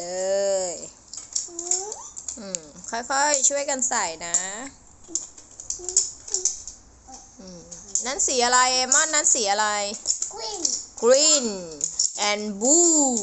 เลย อืม ค่อยๆ ช่วยกันใส่นะ อืม นั่นสีอะไรเอมอน นั่นสีอะไร green green and blue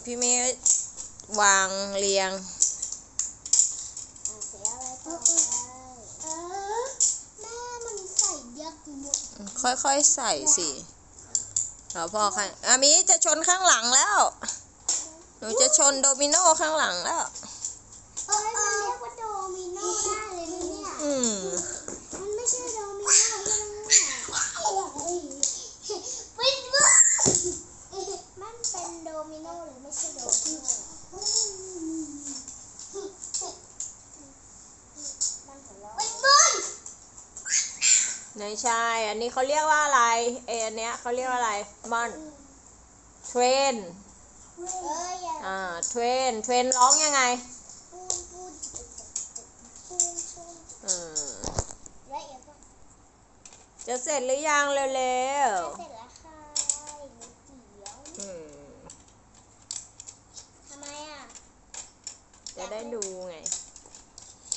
มพี่มิวางเรียงอะเสียอะไรต่อไปเออแม่มันใส่เยอะหมดค่อยๆใส่สิเราพอค่ะอามิจะชนข้างหลังแล้ว หนูจะชนโดมิโนข้างหลังแล้ว เอ้ยมันเรียกว่าโดมิโนได้เลยไหมเนี่ย อืม มันไม่ใช่โดมิโนใช่ไหมเป็นมันเป็นโดมิโนหรือไม่ใช่โดมิโนมันหัวเราะเป็นบอล ไม่ใช่ อันนี้เขาเรียกว่าอะไร เออันเนี้ยเขาเรียกว่าอะไรมอนเทรนเอ้ยอย่าอ่าเทรนเทรนร้องยังไงปูนปูนปูนปูนอืมและอย่าพูดจะเสร็จหรือยังเร็วเสร็จแล้วค่ะหมูเตี๋ยวๆอืมทำไมอะ จะได้ดูไง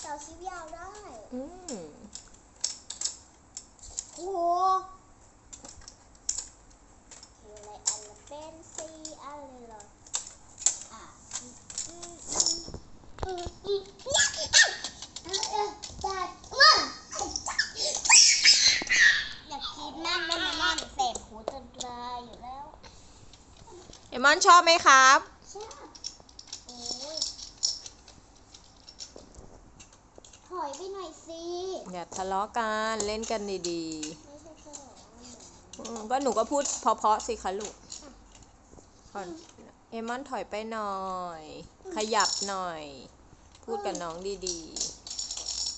ต่อคลิปยาวได้ อืม โอ้โหคืออะไรอันละเป็นสีอันเลยเหรออะอืมอืมอืมอืมเออเออจัดมาอยากกินนั่นนั่นนั่นเสพหูจนตายอยู่แล้ว เอมอนชอบไหมครับ ใช่โอ้ยถ อยไปหน่อยสิอย่าทะเลาะกันเล่นกันดีไม่ใช่ขนมๆอืมก็หนูก็พูดเพราะๆสิคะลูกก่อนเอมอนถอยไปหน่อย ขยับหน่อย พูดกับน้องดี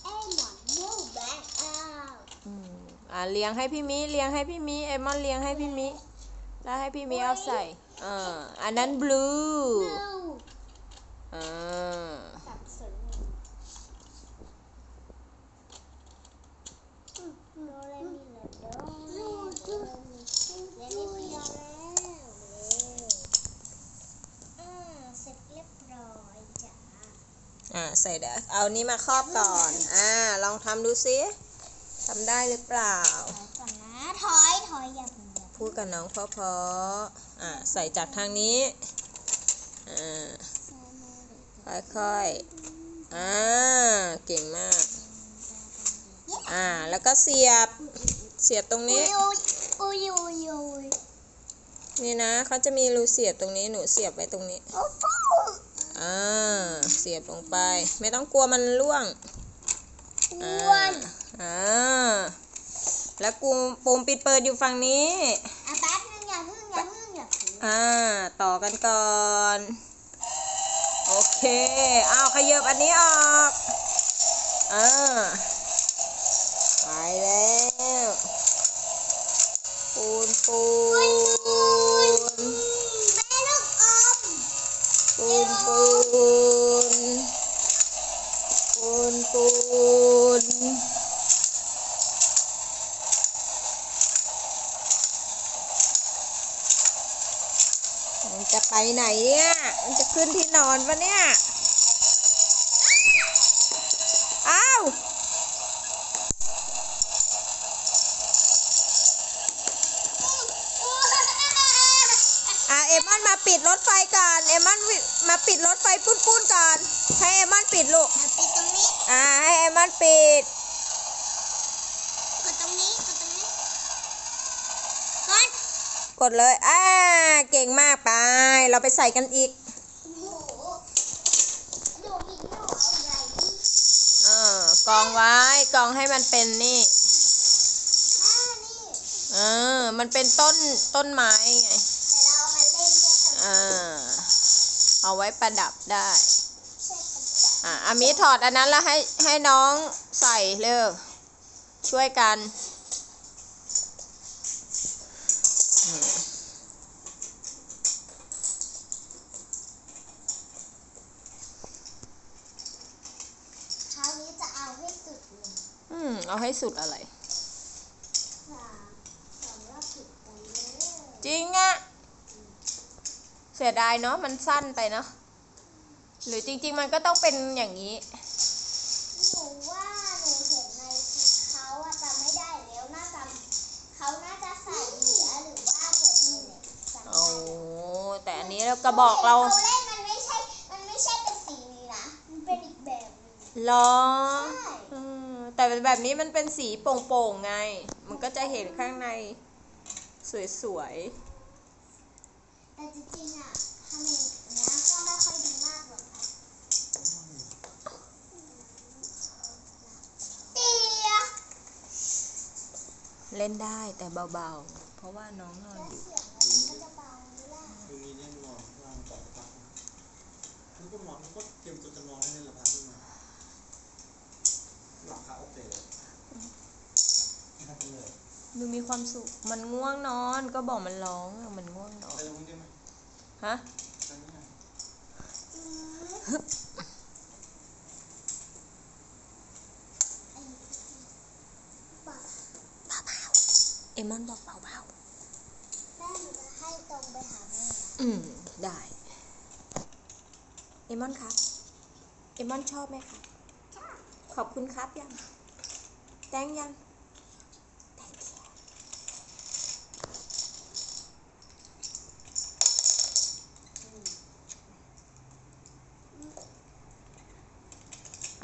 เอ้ยหมอนมูแบงอ้าวๆอืมอ่าเลี้ยงให้พี่มิเลี้ยงให้พี่มิเอมอนเลี้ยงให้พี่มิแล้วให้พี่มิเอาใส่อ่าอันนั้นบลูดูอ่า สับสนโดเรมีละโดโดโดมีเรมีพยาแล้วอ่าเสร็จเรียบร้อยจ้ะ อ่าใส่เดี๋ยวเอานี้มาครอบก่อนอ่าลองทำดูซิทำได้หรือเปล่า ถอยก่อนนะถอยถอยอย่าเพิ่งอย่าพูดกับน้องเพราะๆอ่าใส่จากทางนี้อ่าค่อยๆอ่าเก่งมากอ่าแล้วก็เสียบเสียบตรงอุ้นี้ยอุ้ยอุ้ยอุ้ยอุ้ยนี่นะเขาจะมีรูเสียบตรงนี้หนูเสียบไว้ตรงนี้ โอ้โห อ่าเสียบลงไป ไม่ต้องกลัวมันร่วงอ่อ้วานอ่าแล้วกูปุ่มปิดเปิดอยู่ฝั่งนี้ อะแป๊บนึงอย่าเพึ่งอย่าเพึ่งอย่าเพึ่งอ่า ต่อกันก่อน โอเคอ้าวขยับอันนี้ออกอ่าไปแล้วปูนปูนแม่ลูกอม ปูน ปูน ปูน มันจะไปไหนเนี่ย มันจะขึ้นที่นอนปะเนี่ย ปิดรถไฟก่อนเอมอนวิมาปิดรถไฟปุ้นๆก่อนให้เอมอนปิดลูกอะปิดตรงนี้อ่าให้เอมอนปิดกดตรงนี้กดตรงนี้กดกดเลยอ่าเก่งมากไป เราไปใส่กันอีกโอ้โหดูอีกหน่อยเอาใหญ่ดิเออกองไว้กองให้มันเป็นนี่อ่านี่เออมันเป็นต้นต้นไม้ไง เอาไว้ประดับได้ อะอามิถอดอันนั้นแล้วให้ให้น้องใส่เร็วช่วยกันคราวนี้จะเอาให้สุดเลยอืม เอาให้สุดอะไรจริงอะ เสียดายเนาะมันสั้นไปเนาะหรือจริง ๆ มันก็ต้องเป็นอย่างนี้ หนูว่าหนูเห็นในคลิปเขาอะจำไม่ได้แล้วน่าจะเขาน่าจะใส่เหลือหรือว่าบทนี่แหละจำไม่โอ้ได้แต่อันนี้กระบอกเราเขาเล่นมันไม่ใช่ มันไม่ใช่เป็นสีนี้นะ มันเป็นอีกแบบหนึงเหรอใช่อืมแต่แบบนี้มันเป็นสีโป่งๆไง มันก็จะเห็นข้างในสวย แต่จริงๆอะทำอย่างเนี้ยก็ไม่ค่อยดีมากหรอกค่ะเตียเล่นได้แต่เบาๆ เพราะว่าน้องนอนแล้วอยู่ เสียงมันก็จะเบาไหมล่ะ คือมีแน่นอนวางต่อพักมันก็หมอนก็เตรียมตัวจะนอนให้ในละลับคาโอเคเลยพักเลย ดูมีความสุข มันง่วงนอน ก็บอกมันร้องอะมันง่วงนอนตรงนี้ได้ไหมฮะปตรงนี้อืมบอกเอมอนบอกเบาแม่หนูจะให้ตรงไปหาแม่ อืม ได้ เอมอนครับ เอมอนชอบไหมคะขอบคุณครับยัง แตงยัง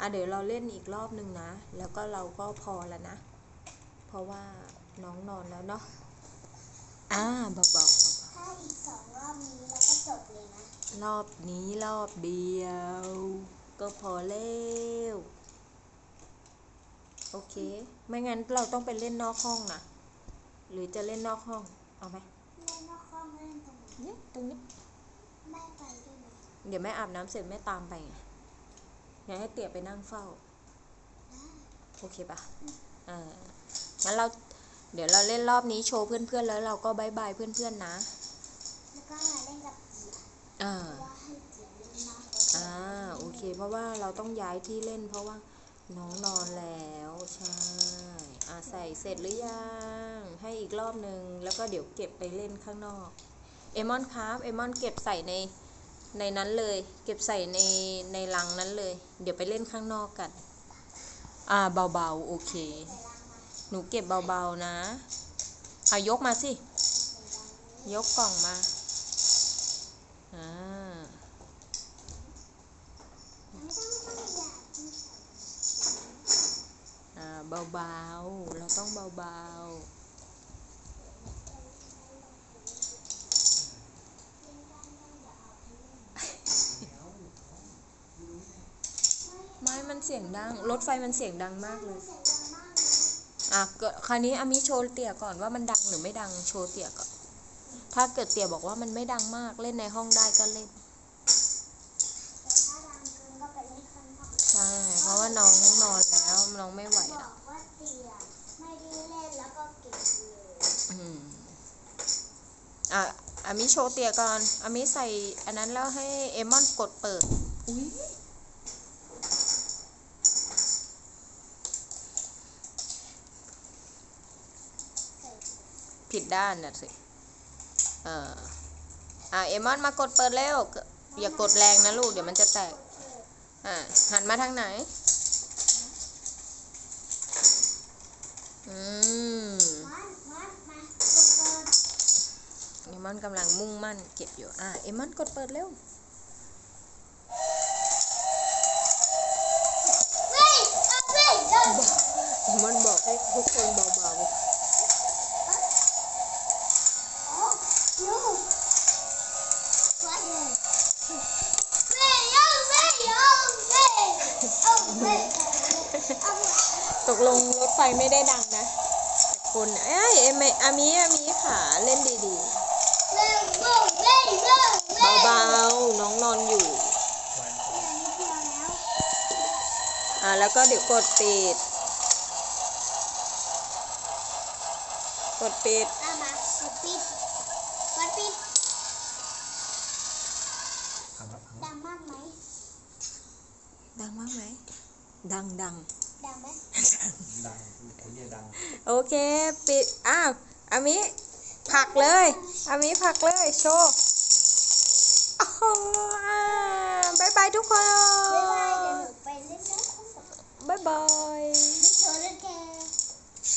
อะเดี๋ยวเราเล่นอีกรอบหนึ่งนะ แล้วก็เราก็พอแล้วนะ เพราะว่าน้องนอนแล้วเนาะ อ่าเบาๆเบาถ้าอีกสองรอบนี้เราก็จบเลยนะๆรอบนี้รอบเดียว ก็พอแล้วโอเค ไม่งั้นเราต้องไปเล่นนอกห้องนะ หรือจะเล่นนอกห้อง เอาไหมเล่นนอกห้องเล่นตรงไหนเนี่ยตรงนี้ แม่ไปด้วยไหมเดี๋ยวแม่อาบน้ำเสร็จแม่ตามไปไง อยากให้เตี๋ยไปนั่งเฝ้าได้โอเคปะอ่า งั้นเรา เดี๋ยวเราเล่นรอบนี้โชว์เพื่อนๆ แล้วเราก็บายบายเพื่อนๆ นะ แล้วก็มาเล่นกับเจียอ่าเพราะว่าให้เจียเล่นมากกว่าอ่า โอเค เพราะว่าเราต้องย้ายที่เล่น เพราะว่าน้องนอนแล้ว ใช่อ่าใส่เสร็จหรือยัง ให้อีกรอบหนึ่งแล้วก็เดี๋ยวเก็บไปเล่นข้างนอก เอมอนครับ เอมอนเก็บใส่ใน ในนั้นเลย เก็บใส่ในในลังนั้นเลย เดี๋ยวไปเล่นข้างนอกกัน อ่าเบาๆ โอเค หนูเก็บเบาๆนะ เอายกมาสิ ยกกล่องมา อ่า อ่าเบาๆ เราต้องเบาๆ ไม่ มันเสียง ดัง รถไฟมันเสียงดังมากเลย อะเกิดคราวนี้อามิโชว์เตี่ยก่อนว่ามันดังหรือไม่ดังโชว์เตี่ยก่อน ถ้าเกิดเตี่ยบอกว่ามันไม่ดังมากเล่นในห้องได้ก็เล่น ใช่ เพราะว่าน้องนอนแล้วน้องไม่ไหวแล้อวกว่าเตียไม่ได้เล่นแล้วก็เก็บเลยอืมอะอามิโชว์เตียก่อนอามิใส่อันนั้นแล้วให้เอมอนกดเปิด อุ้ย ผิดด้านน่ะสิเอออะเอมอนมากดเปิดเร็วอย่ากดแรงนะลูกเดี๋ยวมันจะแตก อะหันมาทางไหน อืมมันมันมากดเปิดเอมอนกำลังมุ่งมั่นเก็บอยู่ อะเอมอนกดเปิดเร็วเฮ้ยเอาเฮ้ยเดินเอมอนบอกให้ทุกคนเบาโตกลงรถไฟไม่ได้ดังนะแต่คนเอ้ยเอมอามิอามิขาเล่นดีเร็วเร็วเร็วเร็วเร็วๆเบาๆน้องนอนอยู่ไว้เดี๋ยวนิดเดียวแล้วอะแล้วก็เดี๋ยวกดปิด กดปิดเอามากดปิดกดปิดครับดังมากไหมดังมากไหมดังดัง ดังไหมดังไอ้เนี่ยดังโอเคปิดอ้าวอามิผลักเลยอามิผลักเลยโชว์โอ้โหอ่าบายบายทุกคน บ๊ายบายเดี๋ยวหนูไปเล่นน้ำข้างบนบายบาย